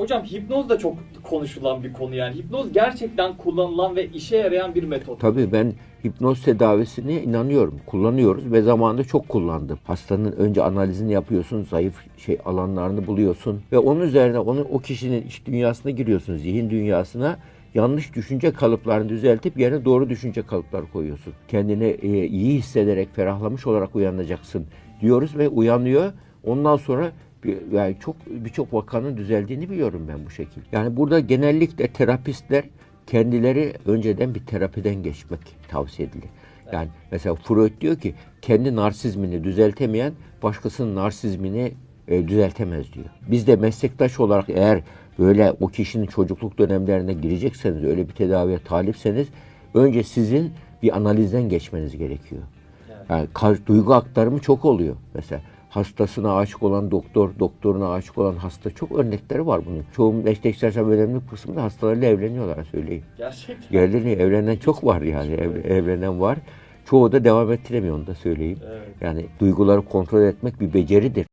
Hocam hipnoz da çok konuşulan bir konu yani. Hipnoz gerçekten kullanılan ve işe yarayan bir metot. Tabii ben hipnoz tedavisine inanıyorum. Kullanıyoruz ve zamanında çok kullandım. Hastanın önce analizini yapıyorsun, zayıf şey alanlarını buluyorsun ve onun üzerine onun o kişinin iç dünyasına giriyorsun, zihin dünyasına. Yanlış düşünce kalıplarını düzeltip yerine doğru düşünce kalıpları koyuyorsun. Kendini e, iyi hissederek, ferahlamış olarak uyanacaksın diyoruz ve uyanıyor. Ondan sonra bir- yani çok birçok vakanın düzeldiğini biliyorum ben bu şekilde. Yani burada genellikle terapistler kendileri önceden bir terapiden geçmek tavsiye edilir. Yani mesela Freud diyor ki kendi narsizmini düzeltemeyen başkasının narsizmini e, düzeltemez diyor. Biz de meslektaş olarak eğer böyle o kişinin çocukluk dönemlerine girecekseniz, öyle bir tedaviye talipseniz önce sizin bir analizden geçmeniz gerekiyor. Yani duygu aktarımı çok oluyor. Mesela hastasına aşık olan doktor, doktoruna aşık olan hasta çok örnekleri var bunun. Çoğu meslektaş önemli kısmında hastalarıyla evleniyorlar söyleyeyim. Gerçekten. Geldiğini evlenen çok var yani ev- evlenen var. Çoğu da devam ettiremiyor onu da söyleyeyim. Evet. Yani duyguları kontrol etmek bir beceridir.